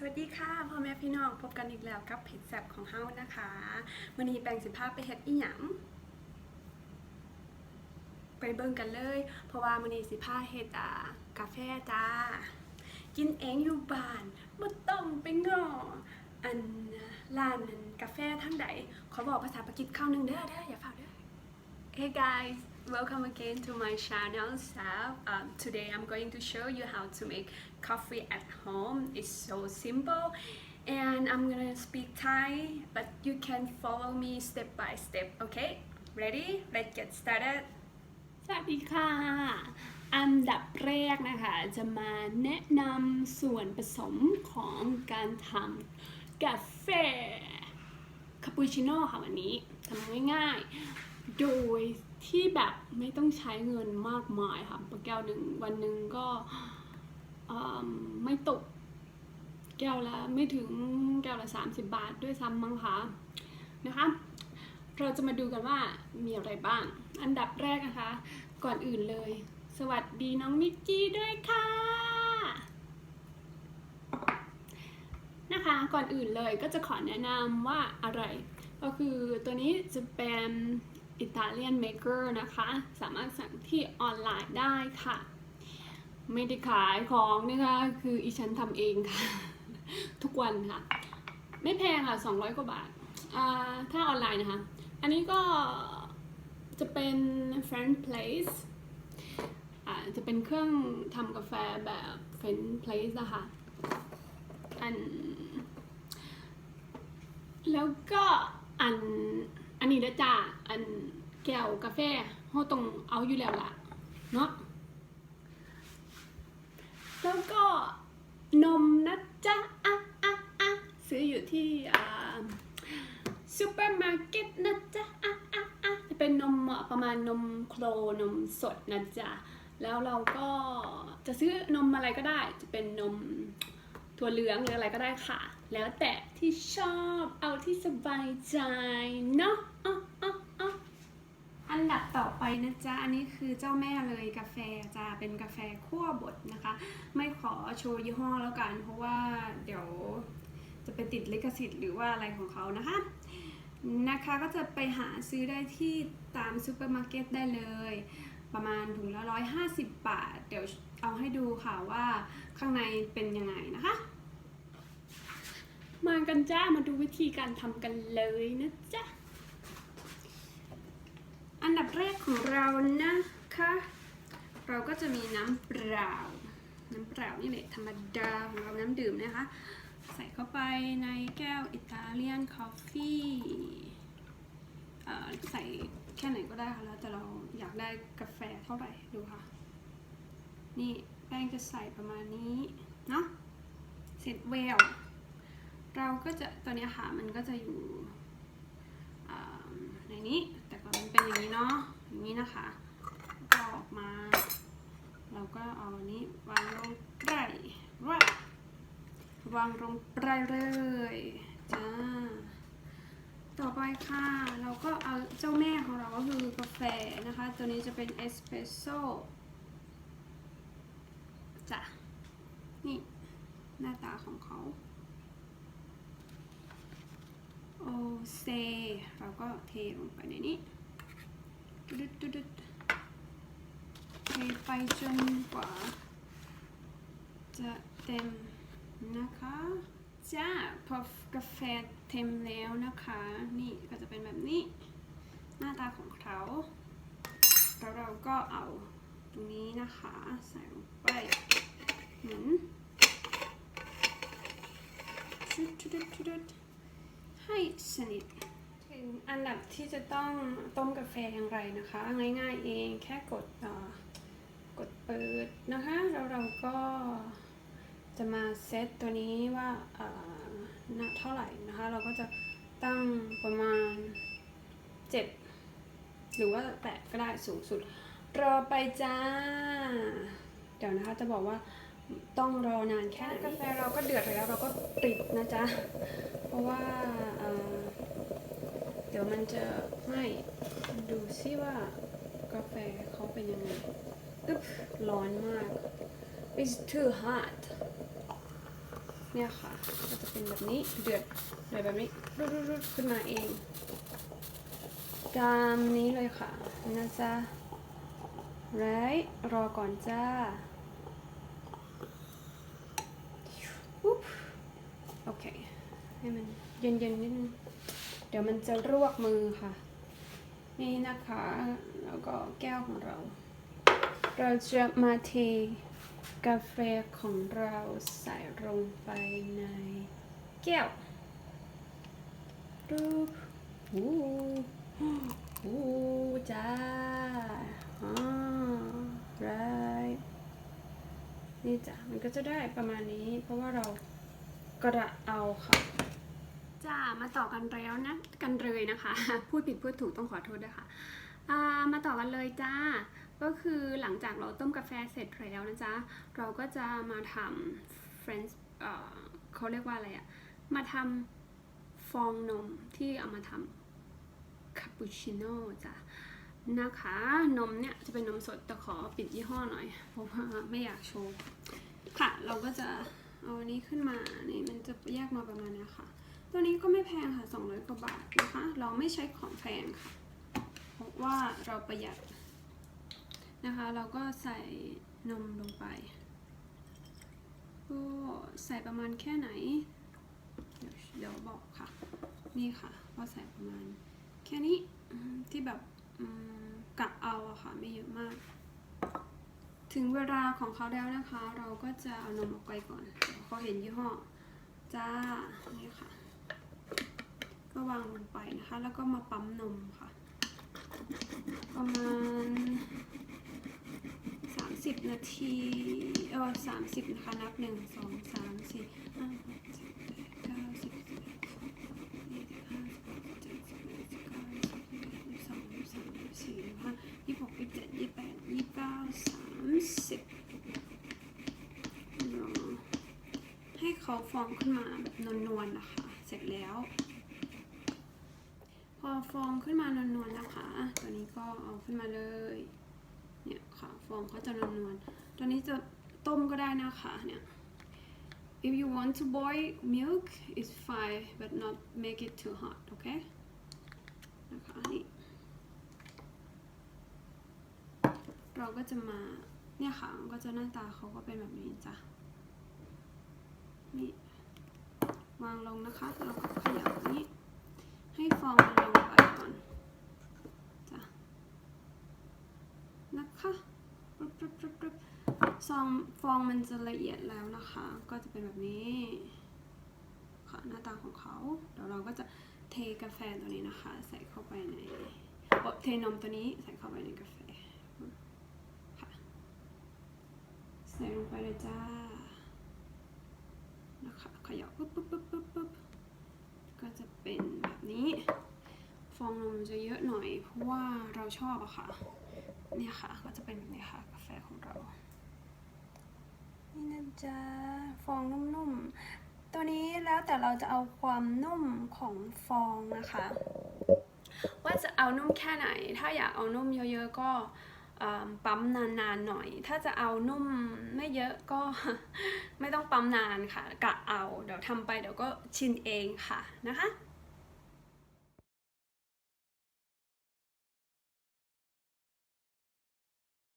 สวัสดีค่ะพ่อแม่พี่น้องพบกันอีกแล้วกับเพจแซบของเฮานะคะวันนี้แปลงสิภาพไปเฮ็ดอีหยังไปเบิ่งกันเลย เพราะว่ามื้อนี้สิพาเฮ็ดอ่ากาแฟจ้า กินเองอยู่บ้านบ่ต้องไปง้ออันร้านนั้นกาแฟทางใดขอบอกภาษาปากีสคำหนึงเด้อเด้ออย่าฝากเด้อ Hey guys, welcome again to my channel. So um, today I'm going to show you how to make coffee at home. It's so simple, and I'm gonna speak Thai, but you can follow me step by step. Okay? Ready? Let's get started. สวัสดีค่ะ อันดับแรกนะคะ จะมาแนะนำส่วนผสมของการทำกาแฟคาปูชิโน่ค่ะวันนี้ทำง่ายๆ โดย ที่แบบไม่ต้องใช้เงินมากมายค่ะแก้วหนึ่งวันหนึ่งก็ไม่ตกแก้วละไม่ถึงแก้วละ 30 บาทด้วยซ้ำมั้งคะนะคะ เราจะมาดูกันว่ามีอะไรบ้าง อันดับแรกนะคะ ก่อนอื่นเลย สวัสดีน้องมิกกี้ด้วยค่ะนะคะก่อนอื่นเลยก็จะขอแนะนำว่าอะไร ก็คือตัวนี้จะเป็น อิตาเลียนเมเกอร์นะคะ สามารถสั่งที่ออนไลน์ได้ค่ะ ไม่ได้ขายของนะคะ คืออีฉันทำเองค่ะ ทุกวันค่ะ ไม่แพงค่ะ 200 กว่าบาท ถ้าออนไลน์นะคะ อันนี้ก็จะเป็น French Place จะเป็นเครื่องทำกาแฟแบบ French Place นะคะอัน แล้วก็อัน อันนี้นะจ้า อันแก้วกาแฟเขาต้องเอาอยู่แล้วล่ะ เนาะ แล้วก็นมนะจ๊ะอะอะอะซื้ออยู่ที่อ่าซูเปอร์มาร์เก็ตนะจ๊ะอะอะอะจะเป็นนมประมาณนมโคลนมสดนะจ๊ะ แล้วเราก็จะซื้อนมอะไรก็ได้ จะเป็นนมถั่วเหลืองหรืออะไรก็ได้ค่ะ แล้วแต่ที่ชอบเอาที่สบายใจเนาะอันดับต่อไปนะจ๊ะ อันนี้คือเจ้าแม่เลยกาแฟจะเป็นกาแฟคั่วบดนะคะ ไม่ขอโชว์ยี่ห้อแล้วกัน เพราะว่าเดี๋ยวจะไปติดลิขสิทธิ์หรือว่าอะไรของเขานะคะ นะคะก็จะไปหาซื้อได้ที่ตามซูเปอร์มาร์เก็ตได้เลย ประมาณถุงละ150 บาท เดี๋ยวเอาให้ดูค่ะว่าข้างในเป็นยังไงนะ กันจ้า มาดูวิธีการทำกันเลยนะจ๊ะ อันดับแรกของเรานะคะ เราก็จะมีน้ำเปล่า น้ำเปล่านี่แหละธรรมดาของเราน้ำดื่มนะคะ ใส่เข้าไปในแก้วอิตาเลียนคอฟฟี่ใส่แค่ไหนก็ได้ค่ะ แล้วแต่เราอยากได้กาแฟเท่าไหร่ดูค่ะ นี่แป้งจะใส่ประมาณนี้ เนาะเสร็จเวล เราก็จะตัวนี้ค่ะมันก็จะอยู่ในนี้แต่ก่อนมันเป็นอย่างนี้เนาะอย่างนี้นะคะก็ออกมา เราก็เอาอันนี้วางลงไปว่าวางลงไปเลยจ้าต่อไปค่ะ เราก็เอาเจ้าแม่ของเราก็คือกาแฟนะคะ ตัวนี้จะเป็นเอสเปรสโซ่จ้ะนี่หน้าตาของเขา โอเซ เราก็เทลงไปในนี้ดุดดุดเทไปจนกว่า จะเต็มนะคะ จ้า พอกาแฟเต็มแล้วนะคะ นี่ก็จะเป็นแบบนี้ หน้าตาของเขาแล้วเราก็เอาตรงนี้นะคะ ใส่ลงไปหมุนชุดชุดชุดชุด ให้สนิทถึงอันดับที่จะต้องต้มกาแฟอย่างไรนะคะ ง่ายๆเองแค่กดกดเปิดนะคะแล้วเราก็จะมาเซตตัวนี้ว่าเอ่อหนักเท่าไหร่นะคะ เราก็จะตั้งประมาณ 7 หรือว่า8ก็ได้สูงสุด รอไปจ้า เดี๋ยวนะคะจะบอกว่าต้องรอนานแค่กาแฟเราก็เดือดแล้วเราก็ปิดนะจ๊ะ เพราะว่าเเดี๋ยวมันจะไม่ดูซิว่ากาแฟเขาเป็นยังไงอึ๊บร้อนมาก it's too hot เนี่ยค่ะ ก็จะเป็นแบบนี้เดือดเดือดแบบนี้รุดๆๆขึ้นมาเองตามนี้เลยค่ะนะจ๊ะไรรอก่อนจ้าอุ๊บโอเค ให้มันเย็นๆนิดนึง เดี๋ยวมันจะรวกมือค่ะ นี่นะคะ แล้วก็แก้วของเรา เราจะมาเทกาแฟของเราใส่ลงไปในแก้วดูอู้หูจ้าอ่า right นี่จ้ะ มันก็จะได้ประมาณนี้ เพราะว่าเรา กระเอาค่ะจ้ามาต่อกันแล้วนะกันเลยนะคะ พูดผิดพูดถูกต้องขอโทษด้วยค่ะามาต่อกันเลยจ้า ก็คือหลังจากเราต้มกาแฟเสร็จแล้วนะจ๊ะเราก็จะมาทำ French เอ่อเขาเรียกว่าอะไรอะมาทำฟองนมที่เอามาทำคาปูชิโน่จ้ะนะคะ นมเนี่ยจะเป็นนมสดแต่ขอปิดยี่ห้อหน่อย เพราะว่าไม่อยากโชว์ ค่ะ เราก็จะ เอาอันนี้ขึ้นมานี่มันจะแยกมาประมาณนี้ค่ะ ตัวนี้ก็ไม่แพงค่ะ 200 กว่าบาทนะคะ เราไม่ใช้ของแพงค่ะ เพราะว่าเราประหยัดนะคะ เราก็ใส่นมลงไป ก็ใส่ประมาณแค่ไหน เดี๋ยวบอกค่ะ นี่ค่ะก็ใส่ประมาณแค่นี้ที่แบบกะเอาอะค่ะ ไม่เยอะมาก ถึงเวลาของเขาแล้วนะคะ เราก็จะเอานมออกไปก่อนเขาเห็นยี่ห้อจ้านี่ค่ะ ก็วางลงไปนะคะ แล้วก็มาปั๊มนมค่ะ ประมาณ 30 นาทีเออ30นะคะนับ1 2 3 4 5 6 7 8 9 10 11 12ให้เขาฟองขึ้นมาแบบนวลๆนะคะ เสร็จแล้ว พอฟองขึ้นมานวลๆนะคะ ตัวนี้ก็เอาขึ้นมาเลย เนี่ยค่ะฟองเขาจะนวลๆตัวนี้จะต้มก็ได้นะคะเนี่ย if you want to boil milk is fine but not make it too hot okay นะคะนี่เราก็จะมา เนี่ยค่ะก็จะหน้าตาเขาก็เป็นแบบนี้จ้ะนี่วางลงนะคะเราก็ขยับนี้ ให้ฟองมันลงไปก่อนจ้ะนะคะปึ๊บปึ๊บปึ๊บปึ๊บซองฟองมันจะละเอียดแล้วนะคะ ก็จะเป็นแบบนี้ค่ะหน้าตาของเขาเดี๋ยวเราก็จะเทกาแฟตัวนี้นะคะ ใส่เข้าไปในเทนมตัวนี้ใส่เข้าไปในกาแฟค่ะ ใส่ลงไปเลยจ้า นะคะขยับปึ๊บปึ๊บปึ๊บปึ๊บปึ๊บก็จะเป็นแบบนี้ ฟองนมจะเยอะหน่อย เพราะว่าเราชอบอะค่ะ เนี่ยค่ะ ก็จะเป็นแบบนี้ค่ะ กาแฟของเรา นี่นะจ๊ะ ฟองนุ่มๆ ตัวนี้แล้วแต่เราจะเอาความนุ่มของฟองนะคะ ว่าจะเอานุ่มแค่ไหน ถ้าอยากเอานุ่มเยอะๆ ก็ ปั๊มนานๆหน่อย ถ้าจะเอานุ่มไม่เยอะก็ไม่ต้องปั๊มนานค่ะ กะเอา เดี๋ยวทำไปเดี๋ยวก็ชินเองค่ะนะคะ